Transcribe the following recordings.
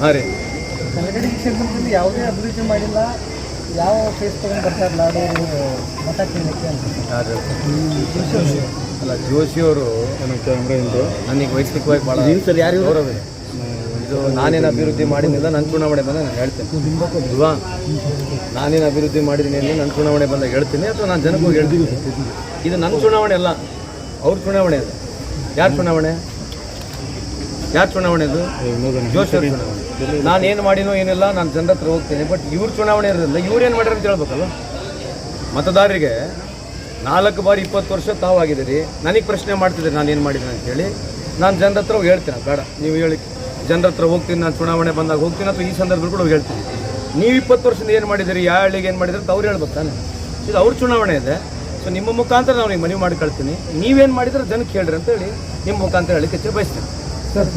ಹಾಂ ರೀ. ಕಲಗಡಿ ಕ್ಷೇತ್ರದಲ್ಲಿ ಯಾವುದೇ ಅಭಿವೃದ್ಧಿ ಮಾಡಿಲ್ಲ ಯಾವ ಫೇಸ್ ತಗೊಂಡು ಬರ್ತಾರೆ ಲಾಡೋರು ಮಠ ಕೇಳಲಿಕ್ಕೆ ಅಂತ. ಅಲ್ಲ ಜೋಶಿಯವರು ನನಗೆ ವೈಯಕ್ತಿಕವಾಗಿ ಭಾಳ ಸರ್ ಯಾರು? ಗೌರವ ಇದೆ. ಇದು ನಾನೇನು ಅಭಿವೃದ್ಧಿ ಮಾಡಿದ್ನಿಲ್ಲ ನನ್ನ ಚುನಾವಣೆ ಬಂದ ನಾನು ಹೇಳ್ತೇನೆ. ಅಲ್ವಾ ನಾನೇನು ಅಭಿವೃದ್ಧಿ ಮಾಡಿದ್ದೀನಿ ಅಂದರೆ ನನ್ನ ಚುನಾವಣೆ ಬಂದಾಗ ಹೇಳ್ತೀನಿ ಅಥವಾ ನಾನು ಜನಕ್ಕೆ ಹೋಗಿ ಹೇಳ್ತೀನಿ? ಇದು ನನ್ನ ಚುನಾವಣೆ ಅಲ್ಲ ಅವ್ರ ಚುನಾವಣೆ ಅದು. ಯಾರ ಚುನಾವಣೆ? ಯಾರ ಚುನಾವಣೆ ಅದು? ಜೋಶಿ ಅವ್ರ ಚುನಾವಣೆ. ನಾನು ಏನು ಮಾಡಿನೋ ಏನಿಲ್ಲ ನಾನು ಜನರ ಹತ್ರ ಹೋಗ್ತೀನಿ. ಬಟ್ ಇವ್ರ ಚುನಾವಣೆ ಇರೋದ್ರಿಂದ ಇವ್ರು ಏನು ಮಾಡ್ಯಾರ ಅಂತ ಹೇಳ್ಬೇಕಲ್ಲ? ಮತದಾರರಿಗೆ ನಾಲ್ಕು ಬಾರಿ ಇಪ್ಪತ್ತು ವರ್ಷ ತಾವಾಗಿದ್ದೀರಿ. ನನಗೆ ಪ್ರಶ್ನೆ ಮಾಡ್ತಿದ್ದೀರಿ ನಾನು ಏನು ಮಾಡಿದ್ದೀನಿ ಅಂತೇಳಿ ನಾನು ಜನರ ಹತ್ರ ಹೇಳ್ತೀನಿ ಬೇಡ. ನೀವು ಹೇಳಿ. ಜನರ ಹತ್ರ ಹೋಗ್ತೀನಿ ನಾನು ಚುನಾವಣೆ ಬಂದಾಗ ಹೋಗ್ತೀನಿ ಅಥವಾ ಈ ಸಂದರ್ಭದಲ್ಲಿ ಕೂಡ ಹೇಳ್ತೀನಿ. ನೀವು ಇಪ್ಪತ್ತು ವರ್ಷದಿಂದ ಏನು ಮಾಡಿದ್ದೀರಿ ಯಾವ ಹಳ್ಳಿಗೆ ಏನು ಮಾಡಿದ್ರೆ ಅವ್ರು ಹೇಳ್ಬೇಕು ತಾನೆ. ಇದು ಅವ್ರ ಚುನಾವಣೆ ಇದೆ. ಸೊ ನಿಮ್ಮ ಮುಖಾಂತರ ನಾವು ನಿಮ್ಗೆ ಮನವಿ ಮಾಡಿ ಕಳ್ತೀನಿ ನೀವೇನು ಮಾಡಿದ್ರೆ ಜನಕ್ಕೆ ಹೇಳ್ರಿ ಅಂತೇಳಿ ನಿಮ್ಮ ಮುಖಾಂತರ ಹೇಳಿಕ್ಕೆ ಬಯಸ್ತೀನಿ. ಸರ್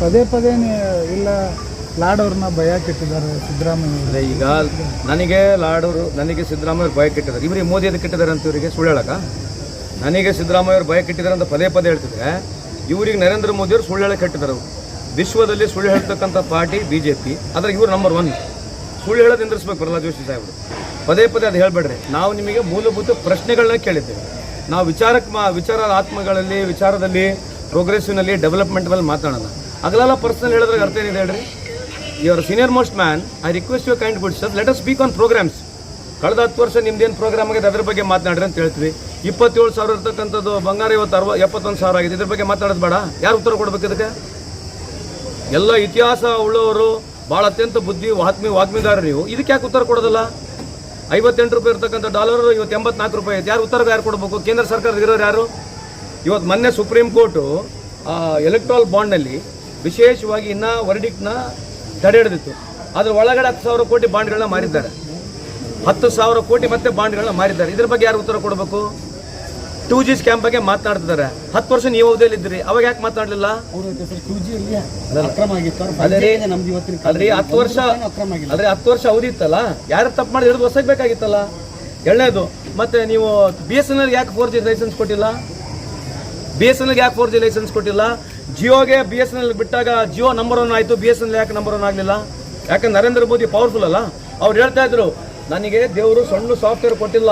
ಪದೇ ಪದೇ ಇಲ್ಲ ಲಾಡೋರ್ನ ಭಯ ಕೆಟ್ಟಿದ್ದಾರೆ ಸಿದ್ದರಾಮಯ್ಯ ಅಂದರೆ ಈಗ ನನಗೆ ಲಾಡೋರು ನನಗೆ ಸಿದ್ದರಾಮಯ್ಯ ಭಯ ಕೆಟ್ಟಿದ್ದಾರೆ. ಇವರಿಗೆ ಮೋದಿ ಅದಕ್ಕೆ ಕೆಟ್ಟಿದ್ದಾರೆ ಅಂತ ಇವರಿಗೆ ಸುಳ್ಳು ಹೇಳಕ ನನಗೆ ಸಿದ್ದರಾಮಯ್ಯ ಅವ್ರು ಭಯ ಕೆಟ್ಟಿದ್ದಾರೆ ಅಂತ ಪದೇ ಪದೇ ಹೇಳ್ತಿದ್ರೆ, ಇವರಿಗೆ ನರೇಂದ್ರ ಮೋದಿಯವರು ಸುಳ್ಳು ಹೇಳಕ್ಕೆ ಕೆಟ್ಟಿದ್ದಾರೆ ಅವ್ರು. ವಿಶ್ವದಲ್ಲಿ ಸುಳ್ಳು ಹೇಳ್ತಕ್ಕಂಥ ಪಾರ್ಟಿ ಬಿ ಜೆ ಪಿ ಆದರೆ ಇವರು ನಂಬರ್ ಒನ್ ಸುಳ್ಳು ಹೇಳೋದು ನಿಂದಿರಿಸ್ಬೇಕು ಪ್ರಹ್ಲಾದ್ ಜೋಶಿ ಸಾಹೇಬರು. ಪದೇ ಪದೇ ಅದು ಹೇಳಬೇಡ್ರಿ. ನಾವು ನಿಮಗೆ ಮೂಲಭೂತ ಪ್ರಶ್ನೆಗಳನ್ನ ಕೇಳಿದ್ದೇವೆ. ನಾವು ವಿಚಾರಕ್ಕೆ ವಿಚಾರ ಆತ್ಮಗಳಲ್ಲಿ, ವಿಚಾರದಲ್ಲಿ ಪ್ರೋಗ್ರೆಸಿವ್ನಲ್ಲಿ ಡೆವಲಪ್ಮೆಂಟ್ ಮೇಲೆ ಮಾತಾಡೋಣ. ಆಗಲೆಲ್ಲ ಪರ್ಸನಲ್ ಹೇಳಿದ್ರೆ ಅರ್ಥ ಏನಿದೆ ಹೇಳ್ರಿ? Your senior most man I request you kind good sir let us speak on programs ಕಳೆದ ಹತ್ತು ವರ್ಷ ನಿಮ್ದೇನು ಪ್ರೋಗ್ರಾಮ್ ಆಗಿದೆ, ಅದ್ರ ಬಗ್ಗೆ ಮಾತನಾಡ್ರಿ ಅಂತ ಹೇಳ್ತೀವಿ. ಇಪ್ಪತ್ತೇಳು ಸಾವಿರ ಇರ್ತಕ್ಕಂಥದ್ದು ಬಂಗಾರ ಇವತ್ತು ಅರವ ಎಪ್ಪತ್ತೊಂದು ಸಾವಿರ ಆಗಿದೆ. ಇದ್ರ ಬಗ್ಗೆ ಮಾತಾಡೋದು ಬೇಡ. ಯಾರು ಉತ್ತರ ಕೊಡ್ಬೇಕು ಇದಕ್ಕೆ? ಎಲ್ಲ ಇತಿಹಾಸ ಉಳ್ಳವರು ಭಾಳ ಅತ್ಯಂತ ಬುದ್ಧಿ, ವಾತ್ಮಿ ವಾಗ್ಮಿಗಾರರು ನೀವು. ಇದಕ್ಕೆ ಯಾಕೆ ಉತ್ತರ ಕೊಡೋದಲ್ಲ? ಐವತ್ತೆಂಟು ರೂಪಾಯಿ ಇರ್ತಕ್ಕಂಥ ಡಾಲರ್ ಇವತ್ತು ಎಂಬತ್ನಾಲ್ಕು ರೂಪಾಯಿ ಐತೆ. ಯಾರು ಉತ್ತರ ಯಾರು ಕೊಡಬೇಕು? ಕೇಂದ್ರ ಸರ್ಕಾರದ ಇರೋರು ಯಾರು? ಇವತ್ತು ಮೊನ್ನೆ ಸುಪ್ರೀಂ ಕೋರ್ಟು ಎಲೆಕ್ಟ್ರಾಲ್ ಬಾಂಡ್ನಲ್ಲಿ ವಿಶೇಷವಾಗಿ ಇನ್ನ ವರ್ಡಿಕ್ನ ತಡೆ ಹಿಡಿದಿತ್ತು. ಅದ್ರ ಒಳಗಡೆ ಹತ್ತು ಸಾವಿರ ಕೋಟಿ ಬಾಂಡ್ಗಳನ್ನ ಮಾರಿದ್ದಾರೆ. ಹತ್ತು ಸಾವಿರ ಕೋಟಿ ಮತ್ತೆ ಬಾಂಡ್ಗಳನ್ನ ಮಾರಿದ್ದಾರೆ. ಇದ್ರ ಬಗ್ಗೆ ಯಾರು ಉತ್ತರ ಕೊಡಬೇಕು? ಟೂ ಜಿ ಸ್ಕ್ಯಾಮ್ ಬಗ್ಗೆ ಮಾತನಾಡ್ತಿದ್ದಾರೆ ಹತ್ತು ವರ್ಷ ನೀವು ಅವಧಿಯಲ್ಲಿ ಇದ್ರಿ ಅವಾಗ ಯಾಕೆ ಮಾತಾಡಲಿಲ್ಲ? ಅಲ್ರಿ ಹತ್ತು ವರ್ಷ ಅಲ್ರಿ ಹತ್ತು ವರ್ಷ ಅವಧಿ ಇತ್ತಲ್ಲ? ಯಾರು ತಪ್ಪು ಮಾಡಿ ವರ್ಷಕ್ಕೆ ಹೊಸಬೇಕಾಗಿತ್ತಲ್ಲ ಎರಡನೇದು ಮತ್ತೆ ನೀವು ಬಿ ಎಸ್ ಎನ್ ಎಲ್ ಯಾಕೆ ಫೋರ್ ಜಿ ಲೈಸೆನ್ಸ್ ಕೊಟ್ಟಿಲ್ಲ? ಬಿ ಎಸ್ ಎನ್ ಎಲ್ ಯಾಕೆ ಫೋರ್ ಜಿ ಲೈಸೆನ್ಸ್ ಕೊಟ್ಟಿಲ್ಲ? ಜಿಯೋಗೆ ಬಿ ಎಸ್ ಎನ್ ಎಲ್ ಬಿಟ್ಟಾಗ ಜಿಯೋ ನಂಬರ್ ಒನ್ ಆಯಿತು ಬಿ ಎಸ್ ಎನ್ ಎಲ್ ಯಾಕೆ ನಂಬರ್ ಒನ್ ಆಗಲಿಲ್ಲ? ಯಾಕಂದ್ರೆ ನರೇಂದ್ರ ಮೋದಿ ಪವರ್ಫುಲ್ ಅಲ್ಲ? ಅವ್ರು ಹೇಳ್ತಾ ಇದ್ರು, ನನಗೆ ದೇವರು ಸಣ್ಣ ಸಾಫ್ಟ್ವೇರ್ ಕೊಟ್ಟಿಲ್ಲ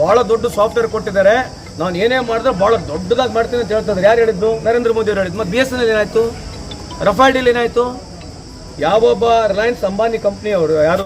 ಭಾಳ ದೊಡ್ಡ ಸಾಫ್ಟ್ವೇರ್ ಕೊಟ್ಟಿದ್ದಾರೆ. ನಾನು ಏನೇ ಮಾಡಿದ್ರೆ ಭಾಳ ದೊಡ್ಡದಾಗಿ ಮಾಡ್ತೀನಿ ಅಂತ ಹೇಳ್ತಾ ಇದ್ರು. ಯಾರು ಹೇಳಿದ್ದು? ನರೇಂದ್ರ ಮೋದಿ ಅವರು ಹೇಳಿದ್ದು. ಮತ್ತು ಬಿ ಎಸ್ ಎನ್ ಎಲ್ ಏನಾಯಿತು? ರಫಾಲ್ ಡೀಲ್ ಏನಾಯಿತು? ಯಾವೊಬ್ಬ ರಿಲಯನ್ಸ್ ಅಂಬಾನಿ ಕಂಪ್ನಿಯವರು ಯಾರು?